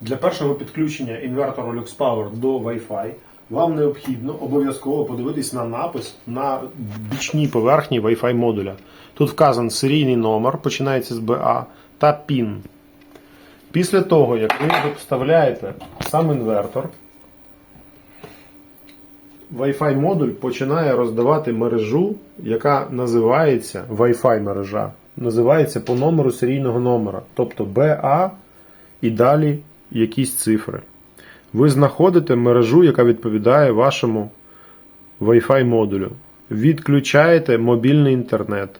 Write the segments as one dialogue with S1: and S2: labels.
S1: Для першого підключення інвертору LuxPower до Wi-Fi вам необхідно обов'язково подивитись на напис на бічній поверхні Wi-Fi модуля. Тут вказан серійний номер, починається з BA та PIN. Після того, як ви вставляєте сам інвертор, Wi-Fi модуль починає роздавати мережу, яка називається Wi-Fi мережа. Називається по номеру серійного номера, тобто BA і далі якісь цифри. Ви знаходите мережу, яка відповідає вашому Wi-Fi модулю. Відключаєте мобільний інтернет.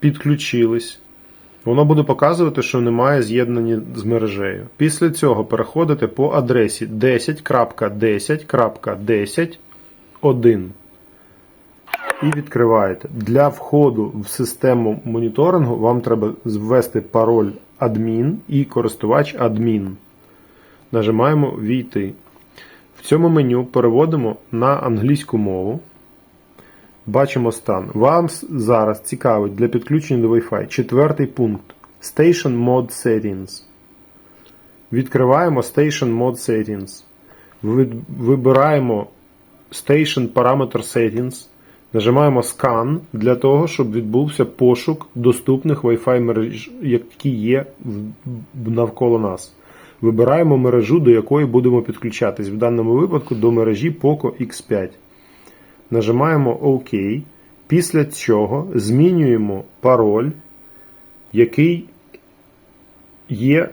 S1: Підключились. Воно буде показувати, що немає з'єднання з мережею. Після цього переходите по адресі 10.10.10.1 і відкриваєте. Для входу в систему моніторингу вам треба ввести пароль адмін і користувач адмін. Нажимаємо Війти. В цьому меню переводимо на англійську мову. Бачимо стан. Вам зараз цікавить для підключення до Wi-Fi четвертий пункт Station Mode Settings. Відкриваємо Station Mode Settings. Вибираємо Station Parameter Settings. Нажимаємо Scan для того, щоб відбувся пошук доступних Wi-Fi мереж, які є навколо нас. Вибираємо мережу, до якої будемо підключатись. В даному випадку до мережі Poco X5. Нажимаємо ОК. Після цього змінюємо пароль, який є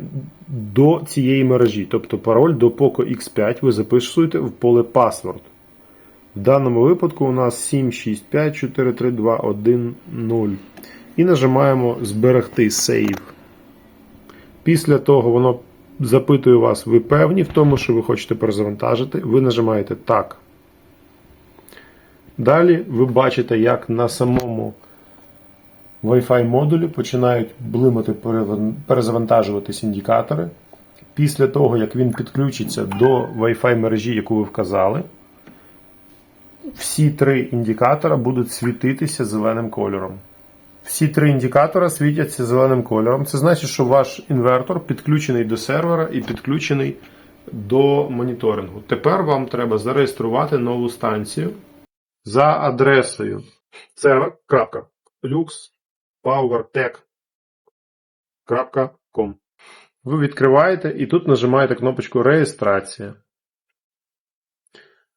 S1: до цієї мережі. Тобто пароль до Poco X5 ви записуєте в поле Password. В даному випадку у нас 765432110. І нажимаємо Зберегти Save. Після того воно запитує вас, ви певні в тому, що ви хочете перезавантажити. Ви нажимаєте Так. Далі ви бачите, як на самому Wi-Fi модулі починають блимати перезавантажуватись індикатори. Після того, як він підключиться до Wi-Fi мережі, яку ви вказали, всі три індикатора будуть світитися зеленим кольором. Всі три індикатора світяться зеленим кольором. Це значить, що ваш інвертор підключений до сервера і підключений до моніторингу. Тепер вам треба зареєструвати нову станцію за адресою server.luxpowertech.com. Ви відкриваєте і тут нажимаєте кнопочку Реєстрація.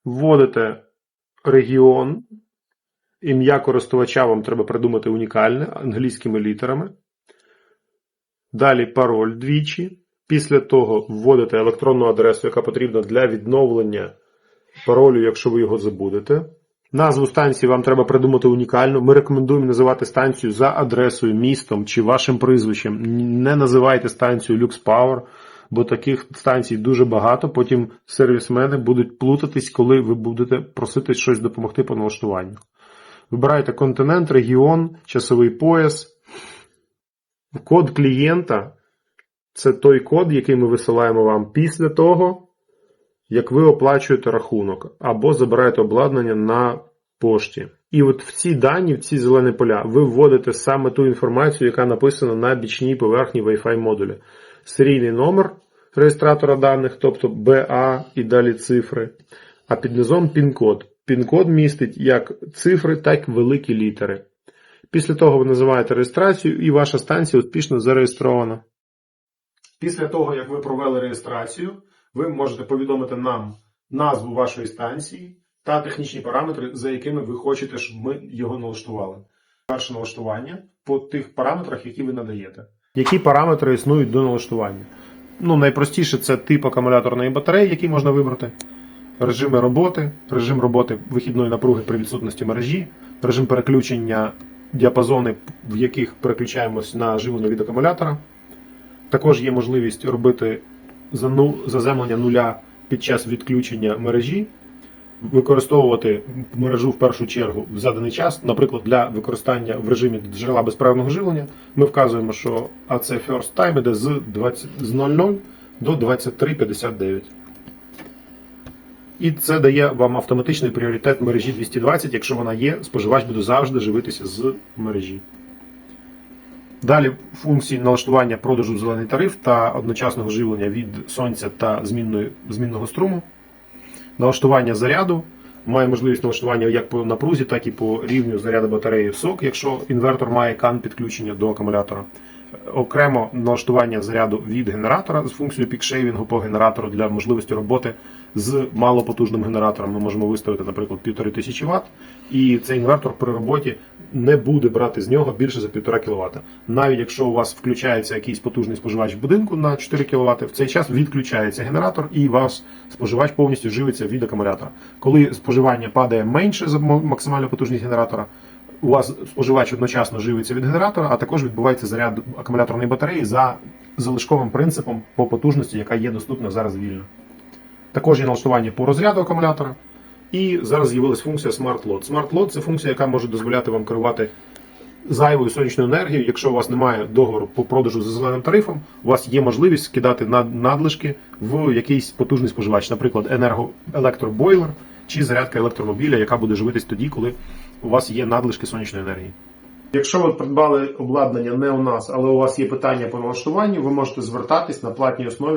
S1: Вводите регіон. Ім'я користувача вам треба придумати унікальне англійськими літерами. Далі пароль двічі. Після того вводите електронну адресу, яка потрібна для відновлення паролю, якщо ви його забудете. Назву станції вам треба придумати унікальну. Ми рекомендуємо називати станцію за адресою, містом чи вашим прізвищем. Не називайте станцію LuxPower, бо таких станцій дуже багато. Потім сервісмени будуть плутатись, коли ви будете просити щось допомогти по налаштуванню. Вибираєте континент, регіон, часовий пояс. Код клієнта це той код, який ми висилаємо вам після того, як ви оплачуєте рахунок або забираєте обладнання на пошті. І от в ці дані, в ці зелені поля, ви вводите саме ту інформацію, яка написана на бічній поверхні Wi-Fi модуля. Серійний номер реєстратора даних, тобто BA і далі цифри, а під низом пін-код. Пін-код містить як цифри, так і великі літери. Після того ви називаєте реєстрацію і ваша станція успішно зареєстрована. Після того, як ви провели реєстрацію, ви можете повідомити нам назву вашої станції та технічні параметри, за якими ви хочете, щоб ми його налаштували. Перше налаштування по тих параметрах, які ви надаєте. Які параметри існують до налаштування? Ну, найпростіше це тип акумуляторної батареї, який можна вибрати. Режими роботи, режим роботи вихідної напруги при відсутності мережі, режим переключення діапазони, в яких переключаємось на живлення від акумулятора. Також є можливість робити заземлення нуля під час відключення мережі, використовувати мережу в першу чергу в заданий час, наприклад, для використання в режимі джерела безперервного живлення. Ми вказуємо, що AC First Time йде з 20 з 00 до 23.59. І це дає вам автоматичний пріоритет мережі 220. Якщо вона є, споживач буде завжди живитися з мережі. Далі функції налаштування продажу зелений тариф та одночасного живлення від сонця та змінної, змінного струму. Налаштування заряду. Має можливість налаштування як по напрузі, так і по рівню заряду батареї в сок, якщо інвертор має кан підключення до акумулятора. Окремо налаштування заряду від генератора з функцією пікшейвінгу по генератору для можливості роботи з малопотужним генератором. Ми можемо виставити, наприклад, 1500 Вт, і цей інвертор при роботі не буде брати з нього більше за 1,5 кВт. Навіть якщо у вас включається якийсь потужний споживач в будинку на 4 кВт, в цей час відключається генератор і ваш споживач повністю живиться від акумулятора. Коли споживання падає менше за максимальну потужність генератора, у вас споживач одночасно живиться від генератора, а також відбувається заряд акумуляторної батареї за залишковим принципом по потужності, яка є доступна зараз вільно. Також є налаштування по розряду акумулятора. І зараз з'явилась функція Smart Load. Smart Load – це функція, яка може дозволяти вам керувати зайвою сонячною енергією. Якщо у вас немає договору по продажу за зеленим тарифом, у вас є можливість скидати надлишки в якийсь потужний споживач, наприклад, енерго електробойлер чи зарядка електромобіля, яка буде живитись тоді, коли у вас є надлишки сонячної енергії. Якщо ви придбали обладнання не у нас, але у вас є питання по налаштуванню, ви можете звертатись на платній основі